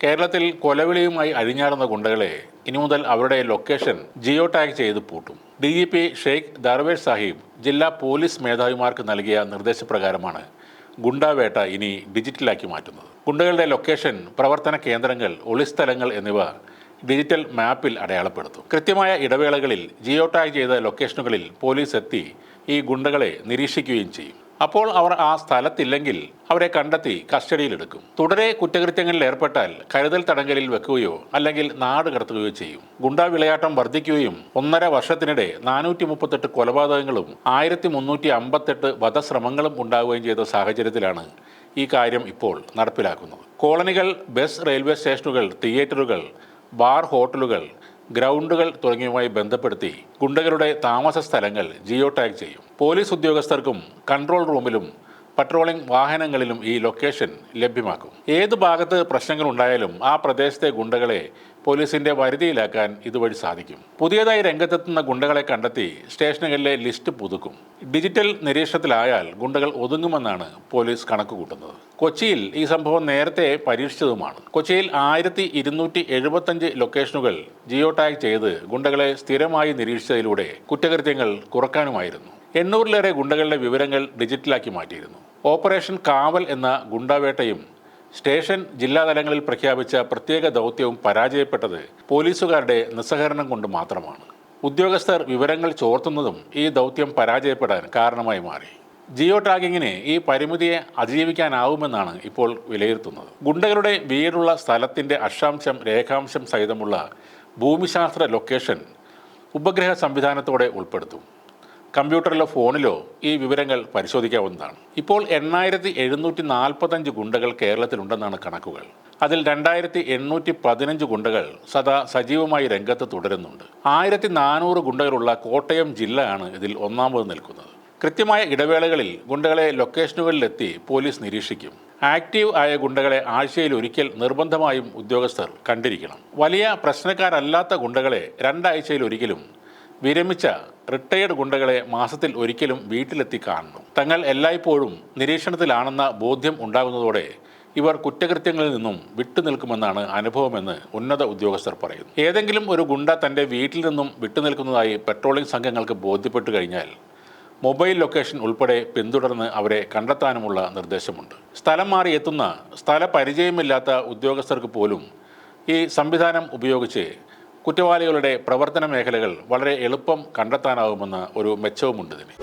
കേരളത്തിൽ കൊലവിളിയുമായി അഴിഞ്ഞാടുന്ന ഗുണ്ടകളെ ഇനി മുതൽ അവരുടെ ലൊക്കേഷൻ ജിയോ ടാഗ് ചെയ്ത് പൂട്ടും. D G P Sheikh Darvesh Saheb ജില്ലാ പോലീസ് മേധാവിമാർക്ക് നൽകിയ നിർദ്ദേശപ്രകാരമാണ് ഗുണ്ടാവേട്ട ഇനി ഡിജിറ്റലാക്കി മാറ്റുന്നത്. ഗുണ്ടകളുടെ ലൊക്കേഷൻ പ്രവർത്തന കേന്ദ്രങ്ങൾ ഒളിസ്ഥലങ്ങൾ എന്നിവ ഡിജിറ്റൽ മാപ്പിൽ അടയാളപ്പെടുത്തും. കൃത്യമായ ഇടവേളകളിൽ ജിയോ ടാഗ് ചെയ്ത ലൊക്കേഷനുകളിൽ പോലീസ് എത്തി ഈ ഗുണ്ടകളെ നിരീക്ഷിക്കുകയും ചെയ്യും. അപ്പോൾ അവർ ആ സ്ഥലത്തില്ലെങ്കിൽ അവരെ കണ്ടെത്തി കസ്റ്റഡിയിലെടുക്കും. തുടരെ കുറ്റകൃത്യങ്ങളിൽ ഏർപ്പെട്ടാൽ കരുതൽ തടങ്കലിൽ വെക്കുകയോ അല്ലെങ്കിൽ നാട് കടത്തുകയോ ചെയ്യും. ഗുണ്ടാ വിളയാട്ടം വർദ്ധിക്കുകയും ഒന്നര വർഷത്തിനിടെ നാനൂറ്റി മുപ്പത്തെട്ട് കൊലപാതകങ്ങളും ആയിരത്തി മുന്നൂറ്റി അമ്പത്തെട്ട് വധശ്രമങ്ങളും ഉണ്ടാവുകയും ചെയ്ത സാഹചര്യത്തിലാണ് ഈ കാര്യം ഇപ്പോൾ നടപ്പിലാക്കുന്നത്. കോളനികൾ ബസ് റെയിൽവേ സ്റ്റേഷനുകൾ തിയേറ്ററുകൾ ബാർ ഹോട്ടലുകൾ ഗ്രൗണ്ടുകൾ തുടങ്ങിയവയുമായി ബന്ധപ്പെടുത്തി ഗുണ്ടകളുടെ താമസ സ്ഥലങ്ങൾ ജിയോ ടാഗ് ചെയ്യും. പോലീസ് ഉദ്യോഗസ്ഥർക്കും കൺട്രോൾ റൂമിലും പട്രോളിംഗ് വാഹനങ്ങളിലും ഈ ലൊക്കേഷൻ ലഭ്യമാക്കും. ഏത് ഭാഗത്ത് പ്രശ്നങ്ങൾ ഉണ്ടായാലും ആ പ്രദേശത്തെ ഗുണ്ടകളെ പോലീസിന്റെ വരുതിയിലാക്കാൻ ഇതുവഴി സാധിക്കും. പുതിയതായി രംഗത്തെത്തുന്ന ഗുണ്ടകളെ കണ്ടെത്തി സ്റ്റേഷനുകളിലെ ലിസ്റ്റ് പുതുക്കും. ഡിജിറ്റൽ നിരീക്ഷണത്തിലായാൽ ഗുണ്ടകൾ ഒതുങ്ങുമെന്നാണ് പോലീസ് കണക്കുകൂട്ടുന്നത്. കൊച്ചിയിൽ ഈ സംഭവം നേരത്തെ പരീക്ഷിച്ചതുമാണ്. കൊച്ചിയിൽ ആയിരത്തി ഇരുന്നൂറ്റി എഴുപത്തഞ്ച് ലൊക്കേഷനുകൾ ജിയോ ടാഗ് ചെയ്ത് ഗുണ്ടകളെ സ്ഥിരമായി നിരീക്ഷിച്ചതിലൂടെ കുറ്റകൃത്യങ്ങൾ കുറക്കാനുമായിരുന്നു. എണ്ണൂറിലേറെ ഗുണ്ടകളുടെ വിവരങ്ങൾ ഡിജിറ്റലാക്കി മാറ്റിയിരുന്നു. ഓപ്പറേഷൻ കാവൽ എന്ന ഗുണ്ടാവേട്ടയും സ്റ്റേഷൻ ജില്ലാതലങ്ങളിൽ പ്രഖ്യാപിച്ച പ്രത്യേക ദൗത്യവും പരാജയപ്പെട്ടത് പോലീസുകാരുടെ നിസ്സഹകരണം കൊണ്ട് മാത്രമാണ്. ഉദ്യോഗസ്ഥർ വിവരങ്ങൾ ചോർത്തുന്നതും ഈ ദൗത്യം പരാജയപ്പെടാൻ കാരണമായി മാറി. ജിയോ ടാഗിങ്ങിന് ഈ പരിമിതിയെ അതിജീവിക്കാനാവുമെന്നാണ് ഇപ്പോൾ വിലയിരുത്തുന്നത്. ഗുണ്ടകളുടെ വീടുള്ള സ്ഥലത്തിന്റെ അക്ഷാംശം രേഖാംശം സഹിതമുള്ള ഭൂമിശാസ്ത്ര ലൊക്കേഷൻ ഉപഗ്രഹ സംവിധാനത്തോടെ ഉൾപ്പെടുത്തും. കമ്പ്യൂട്ടറിലോ ഫോണിലോ ഈ വിവരങ്ങൾ പരിശോധിക്കാവുന്നതാണ്. ഇപ്പോൾ എണ്ണായിരത്തി എഴുന്നൂറ്റി നാൽപ്പത്തഞ്ച് ഗുണ്ടകൾ കേരളത്തിലുണ്ടെന്നാണ് കണക്കുകൾ. അതിൽ രണ്ടായിരത്തി എണ്ണൂറ്റി പതിനഞ്ച് ഗുണ്ടകൾ സദാ സജീവമായി രംഗത്ത് തുടരുന്നുണ്ട്. ആയിരത്തി നാനൂറ് ഗുണ്ടകളുള്ള കോട്ടയം ജില്ലയാണ് ഇതിൽ ഒന്നാമത് നിൽക്കുന്നത്. കൃത്യമായ ഇടവേളകളിൽ ഗുണ്ടകളെ ലൊക്കേഷനുകളിലെത്തി പോലീസ് നിരീക്ഷിക്കും. ആക്റ്റീവ് ആയ ഗുണ്ടകളെ ആഴ്ചയിൽ ഒരിക്കൽ നിർബന്ധമായും ഉദ്യോഗസ്ഥർ കണ്ടിരിക്കണം. വലിയ പ്രശ്നക്കാരല്ലാത്ത ഗുണ്ടകളെ രണ്ടാഴ്ചയിൽ ഒരിക്കലും വിരമിച്ച റിട്ടയേർഡ് ഗുണ്ടകളെ മാസത്തിൽ ഒരിക്കലും വീട്ടിലെത്തി കാണുന്നു തങ്ങൾ എല്ലായ്പ്പോഴും നിരീക്ഷണത്തിലാണെന്ന ബോധ്യം ഉണ്ടാകുന്നതോടെ ഇവർ കുറ്റകൃത്യങ്ങളിൽ നിന്നും വിട്ടുനിൽക്കുമെന്നാണ് അനുഭവമെന്ന് ഉന്നത ഉദ്യോഗസ്ഥർ പറയുന്നു. ഏതെങ്കിലും ഒരു ഗുണ്ട തന്റെ വീട്ടിൽ നിന്നും വിട്ടുനിൽക്കുന്നതായി പെട്രോളിംഗ് സംഘങ്ങൾക്ക് ബോധ്യപ്പെട്ടു കഴിഞ്ഞാൽ മൊബൈൽ ലൊക്കേഷൻ ഉൾപ്പെടെ പിന്തുടർന്ന് അവരെ കണ്ടെത്താനുമുള്ള നിർദ്ദേശമുണ്ട്. സ്ഥലം മാറി എത്തുന്ന സ്ഥല പരിചയമില്ലാത്ത ഉദ്യോഗസ്ഥർക്ക് പോലും ഈ സംവിധാനം ഉപയോഗിച്ച് കുറ്റവാളികളുടെ പ്രവർത്തന മേഖലകൾ വളരെ എളുപ്പം കണ്ടെത്താനാവുമെന്ന ഒരു മെച്ചവുമുണ്ട് ഇതിന്.